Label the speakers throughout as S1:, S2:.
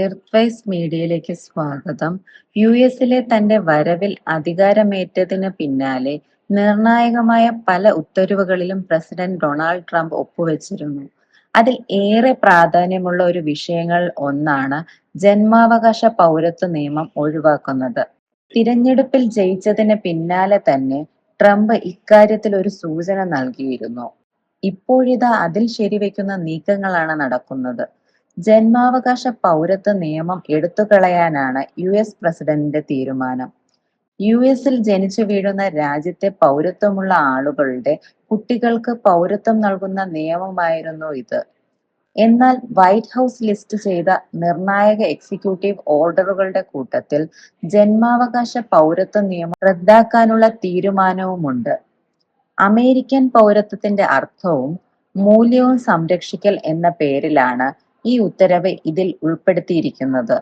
S1: Earthwise മീഡിയയിലേക്ക് സ്വാഗതം. U എസിലെ തന്റെ വരവിൽ അധികാരമേറ്റതിന് പിന്നാലെ നിർണായകമായ പല ഉത്തരവുകളിലും പ്രസിഡന്റ് ഡൊണാൾഡ് ട്രംപ് ഒപ്പുവെച്ചിരുന്നു. അതിൽ ഏറെ പ്രാധാന്യമുള്ള ഒരു വിഷയങ്ങൾ ഒന്നാണ് ജന്മാവകാശ പൗരത്വ നിയമം ഒഴിവാക്കുന്നത്. തിരഞ്ഞെടുപ്പിൽ ജയിച്ചതിന് പിന്നാലെ തന്നെ ട്രംപ് ഇക്കാര്യത്തിൽ ഒരു സൂചന നൽകിയിരുന്നു. ഇപ്പോഴിതാ അതിൽ ശരിവെക്കുന്ന നീക്കങ്ങളാണ് നടക്കുന്നത്. ജന്മാവകാശ പൗരത്വ നിയമം എടുത്തുകളയാനാണ് യുഎസ് പ്രസിഡന്റിന്റെ തീരുമാനം. യു എസിൽ ജനിച്ചു വീഴുന്ന രാജ്യത്തെ പൗരത്വമുള്ള ആളുകളുടെ കുട്ടികൾക്ക് പൗരത്വം നൽകുന്ന നിയമമായിരുന്നു ഇത്. എന്നാൽ വൈറ്റ് ഹൗസ് ലിസ്റ്റ് ചെയ്ത നിർണായക എക്സിക്യൂട്ടീവ് ഓർഡറുകളുടെ കൂട്ടത്തിൽ ജന്മാവകാശ പൗരത്വ നിയമം റദ്ദാക്കാനുള്ള തീരുമാനവുമുണ്ട്. അമേരിക്കൻ പൗരത്വത്തിന്റെ അർത്ഥവും മൂല്യവും സംരക്ഷിക്കൽ എന്ന പേരിലാണ് ഈ ഉത്തരവ് ഇതിൽ ഉൾപ്പെടുത്തിയിരിക്കുന്നത്.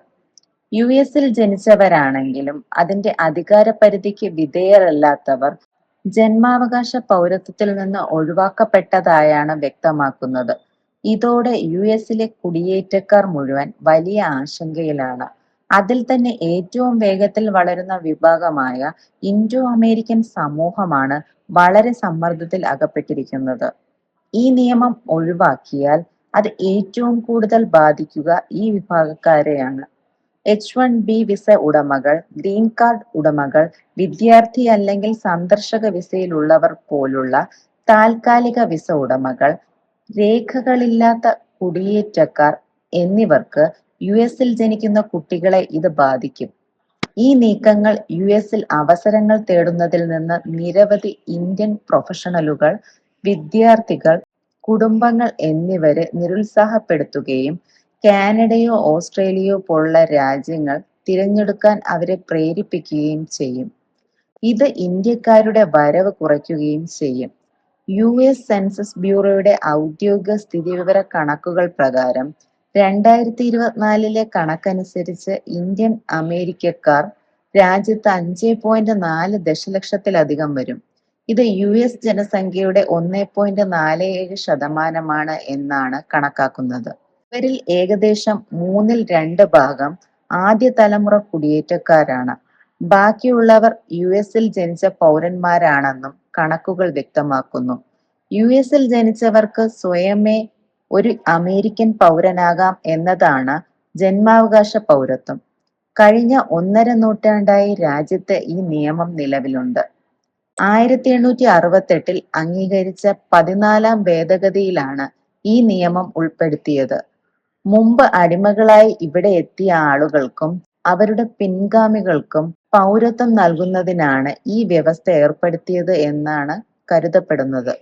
S1: യു എസിൽ ജനിച്ചവരാണെങ്കിലും അതിന്റെ അധികാരപരിധിക്ക് വിധേയരല്ലാത്തവർ ജന്മാവകാശ പൗരത്വത്തിൽ നിന്ന് ഒഴിവാക്കപ്പെട്ടതായാണ് വ്യക്തമാക്കുന്നത്. ഇതോടെ യു എസിലെ കുടിയേറ്റക്കാർ മുഴുവൻ വലിയ ആശങ്കയിലാണ്. അതിൽ തന്നെ ഏറ്റവും വേഗത്തിൽ വളരുന്ന വിഭാഗമായ ഇൻഡോ അമേരിക്കൻ സമൂഹമാണ് വളരെ സമ്മർദ്ദത്തിൽ അകപ്പെട്ടിരിക്കുന്നത്. ഈ നിയമം ഒഴിവാക്കിയാൽ അത് ഏറ്റവും കൂടുതൽ ബാധിക്കുക ഈ വിഭാഗക്കാരെയാണ്. എച്ച് വൺ ബി വിസ ഉടമകൾ, ഗ്രീൻ കാർഡ് ഉടമകൾ, വിദ്യാർത്ഥി അല്ലെങ്കിൽ സന്ദർശക വിസയിലുള്ളവർ പോലുള്ള താൽക്കാലിക വിസ ഉടമകൾ, രേഖകളില്ലാത്ത കുടിയേറ്റക്കാർ എന്നിവർക്ക് യു എസിൽ ജനിക്കുന്ന കുട്ടികളെ ഇത് ബാധിക്കും. ഈ നീക്കങ്ങൾ യു എസിൽ അവസരങ്ങൾ തേടുന്നതിൽ നിന്ന് നിരവധി ഇന്ത്യൻ പ്രൊഫഷണലുകൾ, വിദ്യാർത്ഥികൾ, കുടുംബങ്ങൾ എന്നിവരെ നിരുത്സാഹപ്പെടുത്തുകയും കാനഡയോ ഓസ്ട്രേലിയയോ പോലുള്ള രാജ്യങ്ങൾ തിരഞ്ഞെടുക്കാൻ അവരെ പ്രേരിപ്പിക്കുകയും ചെയ്യും. ഇത് ഇന്ത്യക്കാരുടെ വരവ് കുറയ്ക്കുകയും ചെയ്യും. യു എസ് സെൻസസ് ബ്യൂറോയുടെ ഔദ്യോഗിക സ്ഥിതിവിവരക്കണക്കുകൾ പ്രകാരം രണ്ടായിരത്തി ഇരുപത്തിനാലിലെ കണക്കനുസരിച്ച് ഇന്ത്യൻ അമേരിക്കക്കാർ രാജ്യത്ത് അഞ്ചേ പോയിന്റ് നാല് ദശലക്ഷത്തിലധികം വരും. ഇത് യു എസ് ജനസംഖ്യയുടെ ഒന്നേ പോയിന്റ് നാല് ഏഴ് ശതമാനമാണ് എന്നാണ് കണക്കാക്കുന്നത്. ഇവരിൽ ഏകദേശം മൂന്നിൽ രണ്ട് ഭാഗം ആദ്യ തലമുറ കുടിയേറ്റക്കാരാണ്. ബാക്കിയുള്ളവർ യു എസിൽ ജനിച്ച പൗരന്മാരാണെന്നും കണക്കുകൾ വ്യക്തമാക്കുന്നു. യു എസിൽ ജനിച്ചവർക്ക് സ്വയമേ ഒരു അമേരിക്കൻ പൗരനാകാം എന്നതാണ് ജന്മാവകാശ പൗരത്വം. കഴിഞ്ഞ ഒന്നര നൂറ്റാണ്ടായി രാജ്യത്ത് ഈ നിയമം നിലവിലുണ്ട്. ആയിരത്തി എണ്ണൂറ്റി അറുപത്തെട്ടിൽ അംഗീകരിച്ച പതിനാലാം ഭേദഗതിയിലാണ് ഈ നിയമം ഉൾപ്പെടുത്തിയത്. മുമ്പ് അടിമകളായി ഇവിടെ എത്തിയ ആളുകൾക്കും അവരുടെ പിൻഗാമികൾക്കും പൗരത്വം നൽകുന്നതിനാണ് ഈ വ്യവസ്ഥ ഏർപ്പെടുത്തിയത് എന്നാണ് കരുതപ്പെടുന്നത്.